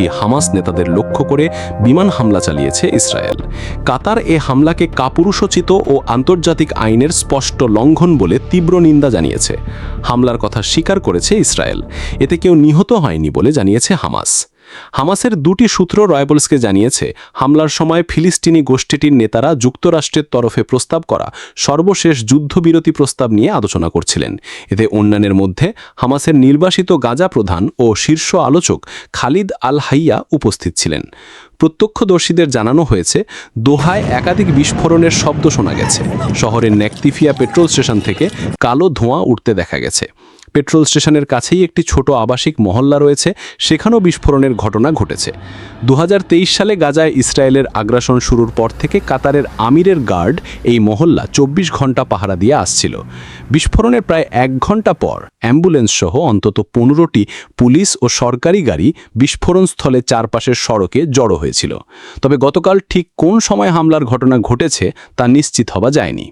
এই হামাস নেতাদের লক্ষ্য করে বিমান হামলা চালিয়েছে ইসরায়েল। কাতার এ হামলাকে কাপুরুষোচিত ও আন্তর্জাতিক আইনের স্পষ্ট লঙ্ঘন বলে তীব্র নিন্দা জানিয়েছে। হামলার কথা স্বীকার করেছে ইসরায়েল। এতে কেউ নিহত হয়নি বলে জানিয়েছে হামাস। হামাসের দুটি সূত্র রয়বলসকে জানিয়েছে, হামলার সময় ফিলিস্তিনি গোষ্ঠীটির নেতারা যুক্তরাষ্ট্রের তরফে প্রস্তাব করা সর্বশেষ যুদ্ধবিরতি প্রস্তাব নিয়ে আলোচনা করছিলেন। এতে অন্যান্যের মধ্যে হামাসের নির্বাসিত গাজা প্রধান ও শীর্ষ আলোচক খালিদ আল হাইয়া উপস্থিত ছিলেন। প্রত্যক্ষদর্শীদের জানানো হয়েছে, দোহায় একাধিক বিস্ফোরণের শব্দ শোনা গেছে। শহরের নেকতিফিয়া পেট্রোল স্টেশন থেকে কালো ধোঁয়া উঠতে দেখা গেছে। পেট্রোল স্টেশনের কাছেই একটি ছোট আবাসিক মহল্লা রয়েছে, সেখানেও বিস্ফোরণের ঘটনা ঘটেছে। দু হাজার তেইশ সালে গাজায় ইসরায়েলের আগ্রাসন শুরুর পর থেকে কাতারের আমিরের গার্ড এই মহল্লা চব্বিশ ঘণ্টা পাহারা দিয়ে আসছিল। বিস্ফোরণের প্রায় এক ঘণ্টা পর অ্যাম্বুলেন্স সহ অন্তত পনেরোটি পুলিশ ও সরকারি গাড়ি বিস্ফোরণ স্থলে চারপাশের সড়কে জড়ো হয়েছিল। তবে গতকাল ঠিক কোন সময় হামলার ঘটনা ঘটেছে তা নিশ্চিত হওয়া যায়নি।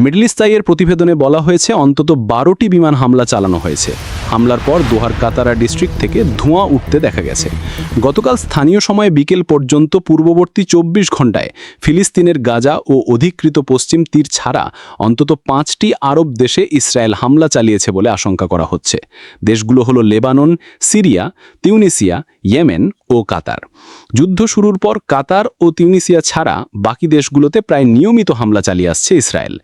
মিডল ইস্টাইয়ের প্রতিবেদনে বলা হয়েছে, অন্তত বারোটি বিমান হামলা চালানো হয়েছে। হামলার পর দোহার কাতারা ডিস্ট্রিক্ট থেকে ধোঁয়া উঠতে দেখা গেছে। গতকাল স্থানীয় সময় বিকেল পর্যন্ত পূর্ববর্তী চব্বিশ ঘন্টায় ফিলিস্তিনের গাজা ও অধিকৃত পশ্চিম তীর ছাড়া অন্তত পাঁচটি আরব দেশে ইসরায়েল হামলা চালিয়েছে বলে আশঙ্কা করা হচ্ছে। দেশগুলো হলো লেবানন, সিরিয়া, তিউনিসিয়া, ইয়েমেন ও কাতার। যুদ্ধ শুরুর পর কাতার ও তিউনিসিয়া ছাড়া বাকি দেশগুলোতে প্রায় নিয়মিত হামলা চালিয়ে আসছে ইসরায়েল।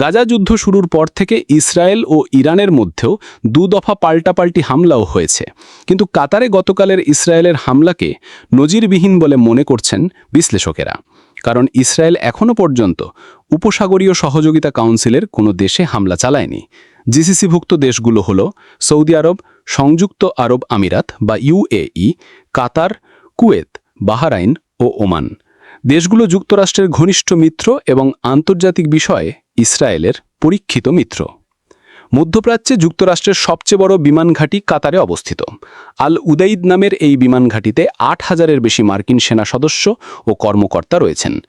গাজা যুদ্ধ শুরুর পর থেকে ইসরায়েল ও ইরানের মধ্যেও দু দফা পাল্টাপাল্টি হামলাও হয়েছে। কিন্তু কাতারে গতকালের ইসরায়েলের হামলাকে নজিরবিহীন বলে মনে করছেন বিশ্লেষকেরা। কারণ ইসরায়েল এখনও পর্যন্ত উপসাগরীয় সহযোগিতা কাউন্সিলের কোনো দেশে হামলা চালায়নি। জিসিসিভুক্ত দেশগুলো হল সৌদি আরব, সংযুক্ত আরব আমিরাত বা ইউএই কাতার, কুয়েত, বাহারাইন ও ওমান। দেশগুলো যুক্তরাষ্ট্রের ঘনিষ্ঠ মিত্র এবং আন্তর্জাতিক বিষয়ে ইসরায়েলের পরীক্ষিত মিত্র। মধ্যপ্রাচ্যে যুক্তরাষ্ট্রের সবচেয়ে বড় বিমান ঘাঁটি কাতারে অবস্থিত। আল উদাইদ নামের এই বিমান ঘাঁটিতে আট হাজারের বেশি মার্কিন সেনা সদস্য ও কর্মকর্তা রয়েছেন।